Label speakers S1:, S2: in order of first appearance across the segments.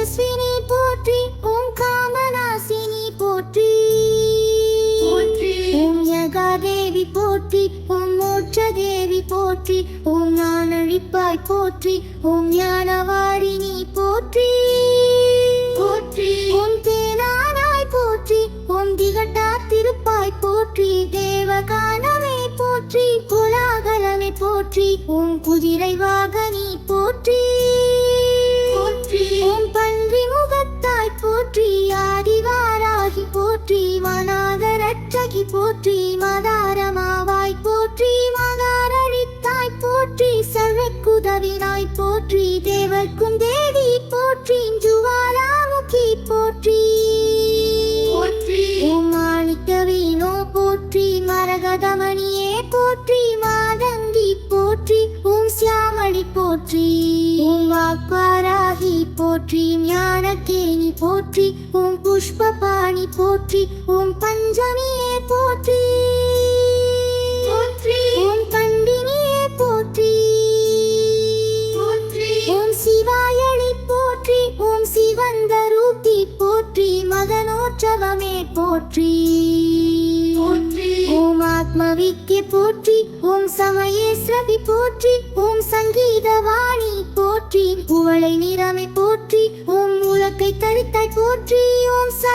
S1: तेजस्विनी पोत्री ॐ कामनासिनी पोत्री ॐ யகாதேவி போற்றி ஓம் மோட்சதேவி போற்றி ஓம் ஞானழிப்பாய் போற்றி ஓம் ஞானவாரிணி போற்றி.
S2: போற்றி.
S1: ஓம் தேனானாய் போற்றி ஓம் திகட்டா திருப்பாய் போற்றி தேவகானமே போற்றி குலாகலமே போற்றி ஓம் குதிரை வாகனி போற்றி.
S2: போற்றி
S1: மதாரமாவாய் போற்றி மகாரழித்தாய் போற்றி சர்வக்குதவினாய் போற்றி தேவர்க்கும் தேவி போற்றி ஜுவாலாமுகி போற்றி மாணிக்கவீனோ போற்றி மரகதமணியே போற்றி மாதங்கி போற்றி ஓம் சியாமளி போற்றி ஓம் வாக்பாராகி போற்றி ஞானக்கேணி போற்றி ஓம் புஷ்பபாணி போற்றி ஓம் பஞ்சமியே போற்றி.
S2: போற்றி.
S1: ஓம் பண்டினியே போற்றி. ஓம் சிவாயளி போற்றி ஓம் சிவந்த ரூபி போற்றி மதனோற்சவமே போற்றி.
S2: போற்றி.
S1: ஓம் ஆத்மவிக்கே போற்றி ஓம் சமயேஸ்வரி போற்றி ஓம்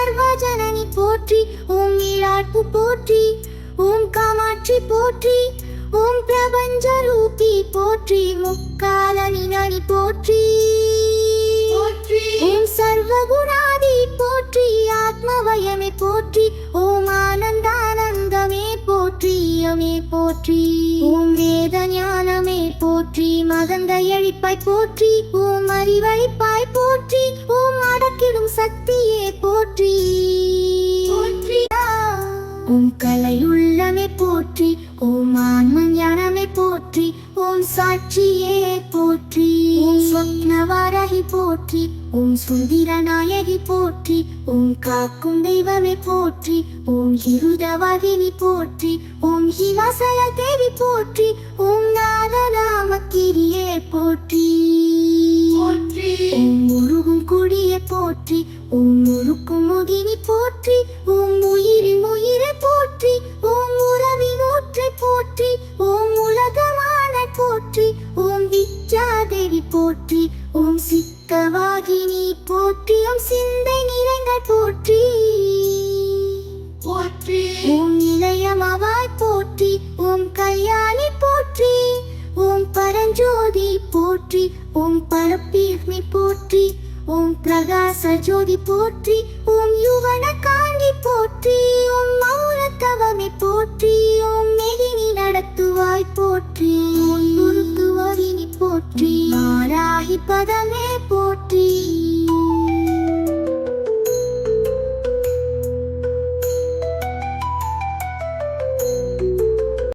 S1: ஓம் சர்வஜனனி போற்றி ஓம் நீராட்பு போற்றி ஓம் காமாட்சி போற்றி ஓம் பிரபஞ்ச ரூபி போற்றி முக்காலனி நனி போற்றி. ஓம் சர்வகுணாதி போற்றி ஆத்மவயமே போற்றி ஓம் ஆனந்தானந்தமே போற்றி அமே போற்றி. ஓம் வேத ஞானமே போற்றி மகந்த எழிப்பாய் போற்றி ஓம் அறிவழிப்பாய் போற்றி ஓம் அடக்கிடும் சக்தியே போற்றி.
S2: போற்றி.
S1: ஓம் கலையுள்ளமே போற்றி ஓம் ஆன்ம ஞானமே போற்றி ஓம் சாட்சியே போற்றி. ஓம் ஸ்வப்னவாரகி போற்றி ஓம் சுந்திர நாயகி போற்றி ஓம் காக்கும் தெய்வமே போற்றி ஓம் இருதவாகினி போற்றி ஓம் ஹிமாசய தேவி போற்றி. முகினி போற்றி ஓம் உயிரின் உயிரை போற்றி ஓம் உறவின் ஊற்றை போற்றி ஓம் உலகமான போற்றி ஓம் வித்யாதேவி போற்றி ஓம் சித்தவாகினி போற்றி ஓம் சிந்தை நிறைங்கள் போற்றி.
S2: போற்றி.
S1: ஓம் நிலையமாவாய் போற்றி ஓம் கல்யாணி போற்றி ஓம் பரஞ்சோதி போற்றி ஓம் பரப்பீர்மி போற்றி. ஓம் பிரகாச ஜோதி போற்றி ஓம் யுவன காண்டி போற்றி ஓம் மௌனத்தவமே போற்றி ஓம் நெகினி நடத்துவாய் போற்றி. ஓம் குருத்துவரினி போற்றி மாராகி பதமே போற்றி.